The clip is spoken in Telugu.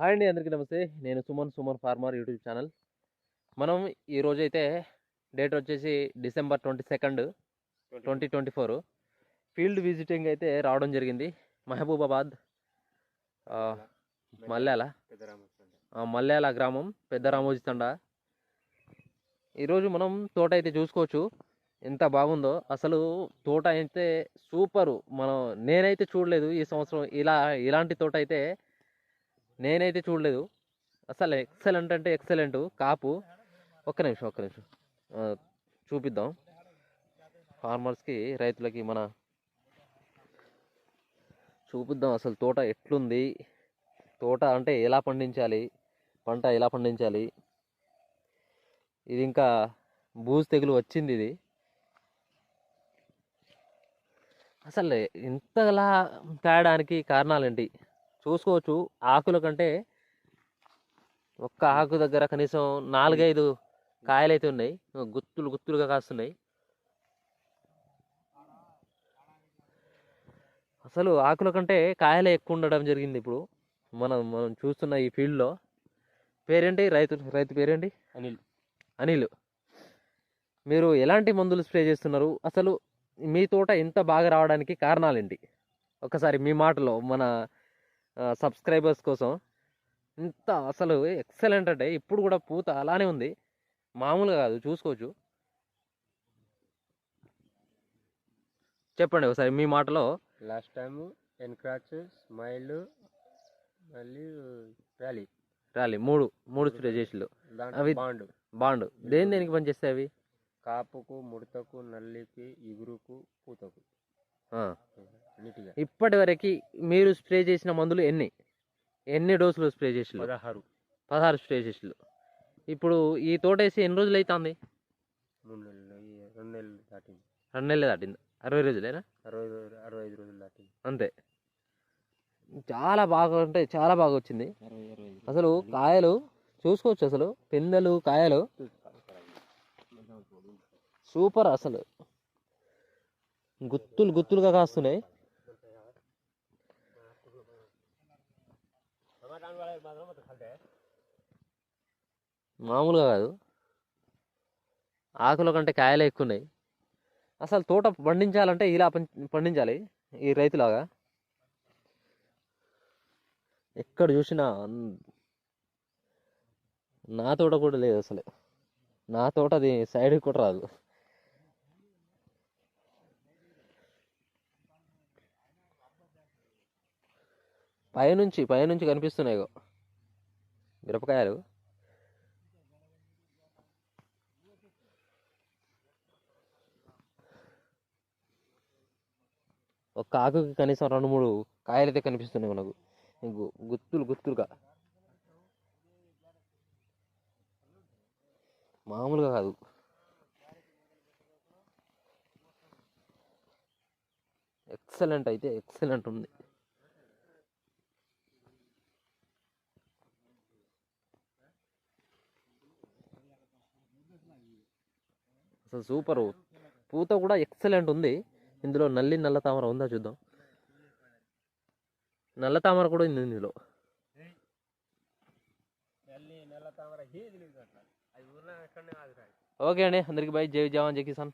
హాయ్ అండి అందరికీ నమస్తే. నేను Suman Suman farmer YouTube channel. మనం ఈరోజు అయితే డేట్ వచ్చేసి December twenty second twenty twenty four. Field visiting అయితే రావడం జరిగింది. మహబూబాబాద్ మల్యాల మల్యాల గ్రామం పెద్ద రామోజీ తండ. ఈరోజు మనం తోట అయితే చూసుకోవచ్చు. ఎంత బాగుందో. అసలు తోట అయితే సూపరు. మనం నేనైతే చూడలేదు ఈ సంవత్సరం. ఇలా ఇలాంటి తోట అయితే నేనైతే చూడలేదు. అసలు ఎక్సలెంట్ అంటే ఎక్సలెంట్. కాపు. ఒక్క నిమిషం ఒక్క నిమిషం. చూపిద్దాం. ఫార్మర్స్కి రైతులకి మన చూపిద్దాం అసలు తోట ఎట్లుంది. తోట అంటే ఎలా పండించాలి? పంట ఎలా పండించాలి? ఇది ఇంకా బూజు తెగులు వచ్చింది ఇది. అసలు ఇంతలా కారణాలు కారణాలేంటి? చూసుకోవచ్చు. ఆకుల కంటే ఒక్క ఆకు దగ్గర కనీసం నాలుగైదు కాయలైతే ఉన్నాయి. గుత్తులు గుత్తులుగా కాస్తున్నాయి. అసలు ఆకుల కంటే కాయలే ఎక్కువ ఉండడం జరిగింది ఇప్పుడు. మనం మనం చూస్తున్న ఈ ఫీల్డ్లో. పేరేంటి? రైతు రైతు పేరేంటి? అనిల్. అనిల్. మీరు ఎలాంటి మందులు స్ప్రే చేస్తున్నారు? అసలు మీ తోట ఇంత బాగా రావడానికి కారణాలేంటి? ఒకసారి మీ మాటలో మన సబ్స్క్రైబర్స్ కోసం. ఇంత అసలు ఎక్సలెంట్ అంటే ఇప్పుడు కూడా పూత అలానే ఉంది. మామూలుగా కాదు చూసుకోవచ్చు. చెప్పండి ఒకసారి మీ మాటలో. లాస్ట్ టైం ఎన్క్రాచ్ స్మైల్ మళ్ళీ ర్యాలీ రాలి మూడు మూడు స్ప్రే అవి- బాండ్ బాండ్ దేని దేనికి పనిచేస్తాయి అవి? కాపుకు ముడతకు నల్లికి ఇగురుకు పూతకు. ఇప్పటి వరకు మీరు స్ప్రే చేసిన మందులు ఎన్ని? ఎన్ని డోసులు స్ప్రే చేసిళ్ళు? పదహారు. పదహారు స్ప్రే చేసిళ్ళు. ఇప్పుడు ఈ తోట వేసి ఎన్ని రోజులు అవుతుంది రెండు నెలలు దాటింది. రెండు నెలలు దాటింది. అరవై రోజులేనా? అరవై రోజులు అరవై ఐదు రోజులు దాటింది. అంతే. చాలా బాగా అంటే చాలా బాగా వచ్చింది. అసలు కాయలు చూసుకోవచ్చు అసలు. పిందెలు కాయలు. సూపర్ అసలు. గుత్తులు గుత్తులుగా కాస్తున్నాయి. మామూలుగా కాదు. ఆకుల కంటే కాయలే ఎక్కువ ఉన్నాయి అసలు తోట పండించాలంటే ఇలా పం- పండించాలి ఈ రైతులాగా. ఎక్కడ చూసినా నా తోట కూడా లేదు అసలు. నా తోట అది సైడ్కి కూడా రాదు. పైనుంచి పైనుంచి కనిపిస్తున్నాయి మిరపకాయలు. ఒక ఆకుకి కనీసం రెండు మూడు కాయలు అయితే కనిపిస్తున్నాయి మనకు. గు- గుత్తులు గుత్తులుగా. మామూలుగా కాదు. ఎక్సలెంట్ అయితే ఎక్సలెంట్ ఉంది. అసలు సూపర్. పూత కూడా ఎక్సలెంట్ ఉంది. ఇందులో నల్లి నల్ల తామర ఉందా చూద్దాం. నల్ల తామర కూడా ఉంది ఇందులో. ఓకే అండి అందరికి బై. జై జవాన్ జై కిసాన్.